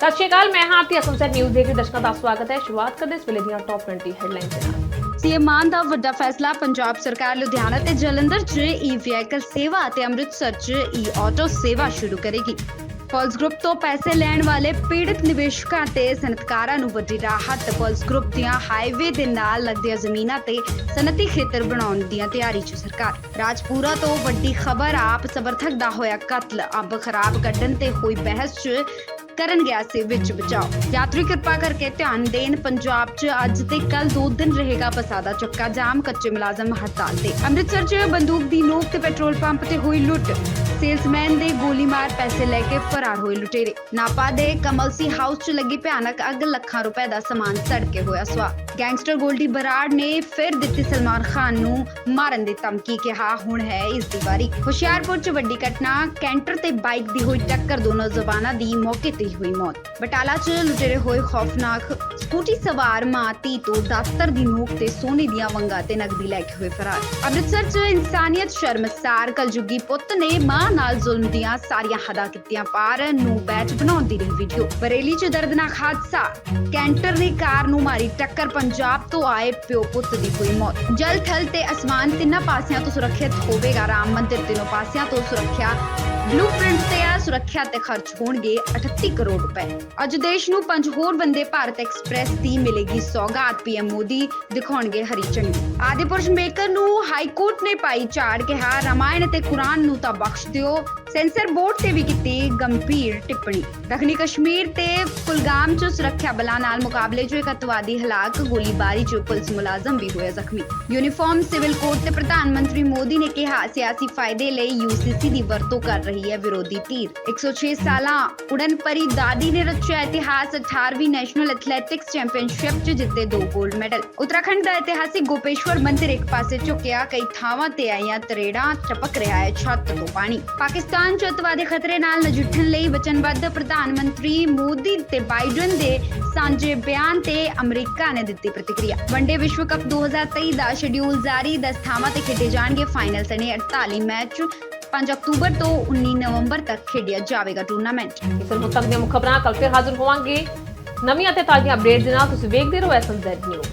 ਸਤਿ ਸ਼੍ਰੀ ਅਕਾਲ, ਮੈਂ ਹਾਂ ਆਰਤੀ ਅਸਮਸਰ ਨਿਊਜ਼ ਦੇ ਕੇ ਦਰਸ਼ਕਾਂ ਦਾ ਸਵਾਗਤ ਹੈ। ਸ਼ੁਰੂਆਤ ਕਰਦੇ ਇਸ ਵੇਲੇ ਦੀਆਂ ਟੌਪ 20 ਹੈਡਲਾਈਨਸ ਦੇ ਨਾਲ ਸੀਐਮ ਮਾਨ ਦਾ ਵੱਡਾ ਫੈਸਲਾ, ਪੰਜਾਬ ਸਰਕਾਰ ਲੁਧਿਆਣਾ ਤੇ ਜਲੰਧਰ 'ਚ ਈ ਵਹੀਕਲ ਸੇਵਾ ਅਤੇ ਅੰਮ੍ਰਿਤਸਰ 'ਚ ਈ ਆਟੋ ਸੇਵਾ ਸ਼ੁਰੂ ਕਰੇਗੀ। ਪਲਸ ਗਰੁੱਪ ਤੋਂ ਪੈਸੇ ਲੈਣ ਵਾਲੇ ਪੀੜਤ ਨਿਵੇਸ਼ਕਾਂ ਤੇ ਸਨਅਤਕਾਰਾਂ ਨੂੰ ਵੱਡੀ ਰਾਹਤ। ਪਲਸ ਗਰੁੱਪ ਦੀਆਂ ਹਾਈਵੇ ਦੇ ਨਾਲ ਲੱਗਦੀਆਂ ਜ਼ਮੀਨਾਂ ਤੇ ਸਨਅਤੀ ਖੇਤਰ ਬਣਾਉਣ ਦੀਆਂ ਤਿਆਰੀ 'ਚ ਸਰਕਾਰ। ਰਾਜਪੂਰਾ ਤੋਂ ਵੱਡੀ ਖਬਰ, ਆਪ ਸਮਰਥਕ ਦਾ ਹੋਇਆ ਕਤਲ। ਅੰਬ ਖਰਾਬ ਕੱਢਣ ਤੇ ਹੋਈ ਬਹਿਸ 'ਚ ਕਰਨ ਗਿਆ ਸੀ ਵਿੱਚ ਬਚਾਓ। ਯਾਤਰੀ ਕਿਰਪਾ ਕਰਕੇ ਧਿਆਨ ਦੇਣ, ਪੰਜਾਬ 'ਚ ਅੱਜ ਤੇ ਕੱਲ ਦੋ ਦਿਨ ਰਹੇਗਾ ਬਸਾਦਾ ਚੱਕਾ। ਜਾਮ ਕੱਚੇ ਮੁਲਾਜ਼ਮ ਹੜਤਾਲ ਤੇ। ਅੰਮ੍ਰਿਤਸਰ 'ਚ ਬੰਦੂਕ ਦੀ ਨੋਕ ਤੇ ਪੈਟਰੋਲ ਪੰਪ ਤੇ ਹੋਈ ਲੁੱਟ। ਸੇਲਸਮੈਨ ਦੇ ਗੋਲੀ ਮਾਰ ਪੈਸੇ ਲੈ ਕੇ ਫਰਾਰ ਹੋਏ ਲੁਟੇਰੇ। ਨਾਪਾ ਦੇ ਕਮਲਸੀ ਹਾਊਸ 'ਚ ਲੱਗੀ ਭਿਆਨਕ ਅੱਗ, ਲੱਖਾਂ ਰੁਪਏ ਦਾ ਸਮਾਨ ਸੜ ਕੇ ਹੋਇਆ ਸਵਾ ਗੈਂਗਸਟਰ ਗੋਲਡੀ ਬਰਾੜ ਨੇ ਫਿਰ ਦਿੱਤੀ ਸਲਮਾਨ ਖਾਨ ਨੂੰ ਮਾਰਨ ਦੀ ਧਮਕੀ ਕਿਹਾ, ਹੁਣ ਹੈ ਇਸ ਦੀ ਵਾਰੀ। ਹੁਸ਼ਿਆਰਪੁਰ 'ਚ ਵੱਡੀ ਘਟਨਾ, ਕੈਂਟਰ ਤੇ ਬਾਈਕ ਦੀ ਹੋਈ ਟੱਕਰ, ਦੋਨੋਂ ਜ਼ਬਾਨਾਂ ਦੀ ਮੌਕੇ ਤੇ ਹੀ ਹੋਈ ਮੌਤ। ਬਟਾਲਾ 'ਚ ਲੁਟੇਰੇ ਹੋਏ ਖੌਫਨਾਕ ਸਕੂਟੀ ਸਵਾਰ ਮਾਂ ਧੀ ਤੋਂ ਦਾਤਰ ਦੀ ਨੋਕ ਤੇ ਸੋਨੇ ਦੀਆਂ ਵੰਗਾਂ ਤੇ ਨਕਦੀ ਲੈ ਕੇ ਹੋਏ ਫਰਾਰ। ਅੰਮ੍ਰਿਤਸਰ 'ਚ ਇਨਸਾਨੀਅਤ ਸ਼ਰਮਸਾਰ ਕਲਯੁਗੀ ਪੁੱਤ ਨੇ ਮਾਂ ਨਾਲ ਜ਼ੁਲਮ ਦੀਆਂ ਸਾਰੀਆਂ ਹੱਦਾਂ ਕੀਤੀਆਂ ਪਾਰ, ਨੂੰ ਬੈਚ ਬਣਾਉਣ ਰਹੀ ਵੀਡੀਓ ਬਰੇਲੀ 'ਚ ਦਰਦਨਾਕ ਹਾਦਸਾ। ਕੈਂਟਰ ਦੀ ਕਾਰ ਨੂੰ ਮਾਰੀ ਟੱਕਰ, ਪੰਜਾਬ ਤੋਂ ਆਏ ਪਿਓ ਪੁੱਤ ਦੀ ਹੋਈ ਮੌਤ। ਜਲ ਥਲ ਤੇ ਅਸਮਾਨ ਤਿੰਨਾਂ ਪਾਸਿਆਂ ਤੋਂ ਸੁਰੱਖਿਅਤ ਹੋਵੇਗਾ ਰਾਮ ਮੰਦਿਰ ਤਿੰਨੋਂ ਪਾਸਿਆਂ ਤੋਂ ਸੁਰੱਖਿਆ। ਬਲੂਪ੍ਰਿੰਟ ਤੇ ਸੁਰੱਖਿਆ ਤੇ ਖਰਚ ਹੋਣਗੇ 38 ਕਰੋੜ ਰੁਪਏ। ਅੱਜ ਦੇਸ਼ ਨੂੰ ਪੰਜ ਹੋਰ ਵੰਦੇ ਭਾਰਤ ਐਕਸਪ੍ਰੈਸ ਦੀ ਮਿਲੇਗੀ ਸੌਗਾਤ ਪੀਐਮ ਮੋਦੀ ਦਿਖਾਉਣਗੇ ਹਰੀ ਝੰਡੀ। ਆਦਿਪੁਰਸ਼ ਮੇਕਰ ਨੂੰ ਹਾਈ ਕੋਰਟ ਨੇ ਪਾਈ ਝਾੜ ਕਿਹਾ, ਰਾਮਾਇਣ ਤੇ ਕੁਰਾਨ ਨੂੰ ਤਾਂ ਬਖਸ਼ ਦਿਓ। ਸੈਂਸਰ ਬੋਰਡ ਤੇ ਵੀ ਕੀਤੀ ਗੰਭੀਰ ਟਿੱਪਣੀ। ਦੱਖਣੀ ਕਸ਼ਮੀਰ ਤੇ ਕੁਲਗਾਮ 'ਚ ਸੁਰੱਖਿਆ ਬਲਾਂ ਨਾਲ ਮੁਕਾਬਲੇ 'ਚ ਇੱਕ ਅਤਵਾਦੀ ਹਲਾਕ, ਗੋਲੀਬਾਰੀ 'ਚ ਪੁਲਿਸ ਮੁਲਾਜ਼ਮ ਵੀ ਹੋਇਆ ਜ਼ਖਮੀ। ਯੂਨੀਫਾਰਮ ਸਿਵਲ ਕੋਡ ਤੇ ਪ੍ਰਧਾਨ ਮੰਤਰੀ ਮੋਦੀ ਨੇ ਕਿਹਾ, ਸਿਆਸੀ ਫਾਇਦੇ ਲਈ ਯੂਸੀਸੀ ਦੀ ਵਰਤੋਂ ਕਰ ਰਹੀ ਹੈ ਵਿਰੋਧੀ ਧਿਰ। 106 ਸਾਲਾਂ ਉਡਨ ਪਰੀ ਦਾਦੀ ਨੇ ਰਚਿਆ ਇਤਿਹਾਸ 18ਵੀਂ ਨੈਸ਼ਨਲ ਐਥਲੈਟਿਕਸ ਚੈਂਪੀਅਨਸ਼ਿਪ 'ਚ ਜਿੱਤੇ ਦੋ 골ਡ ਮੈਡਲ। ਉੱਤਰਾਖੰਡ ਦਾ ਇਤਿਹਾਸਿਕ ਗੋਪੇਸ਼ਵਰ ਮੰਦਿਰ ਇੱਕ ਪਾਸੇ ਝੁਕਿਆ, ਕਈ ਥਾਵਾਂ ਤੇ ਆਈਆਂ ਤਰੇੜਾਂ ਚਪਕ ਰਿਹਾ ਹੈ ਛੱਤ ਤੋਂ ਪਾਣੀ। ਪਾਕਿਸਤਾਨ 'ਚ ਅਤਵਾਦੀ ਖਤਰੇ ਨਾਲ ਨਜਿੱਠਣ ਲਈ ਵਚਨਬੱਧ ਪ੍ਰਧਾਨ ਮੰਤਰੀ ਮੋਦੀ ਤੇ ਬਾਈਡਨ ਦੇ ਸਾਂਝੇ ਬਿਆਨ ਤੇ ਅਮਰੀਕਾ ਨੇ ਦਿੱਤੀ ਪ੍ਰਤੀਕਿਰਿਆ। ਵਨਡੇ ਵਿਸ਼ਵ ਕੱਪ 2023 ਦਾ ਸ਼ਡਿਊਲ ਜਾਰੀ 10 ਥਾਵਾਂ ਤੇ ਖੇਡੇ ਜਾਣਗੇ ਫਾਈਨਲ ਸਣੇ 48 ਮੈਚ। 5 ਅਕਤੂਬਰ ਤੋਂ 19 ਨਵੰਬਰ ਤੱਕ ਖੇਡਿਆ ਜਾਵੇਗਾ ਟੂਰਨਾਮੈਂਟ। ਇਸ ਨੂੰ ਦੀਆਂ ਮੁੱਖ ਖਬਰਾਂ ਕੱਲ ਫਿਰ ਹਾਜ਼ਰ ਹੋਵਾਂਗੇ। ਨਵੀਆਂ ਅਤੇ ਤਾਜ਼ੀਆਂ ਅਪਡੇਟਸ ਦੇ ਨਾਲ ਤੁਸੀਂ ਵੇਖਦੇ ਰਹੋ ਐਸਐਮਜ਼ੈਡ ਨਿਊਜ਼।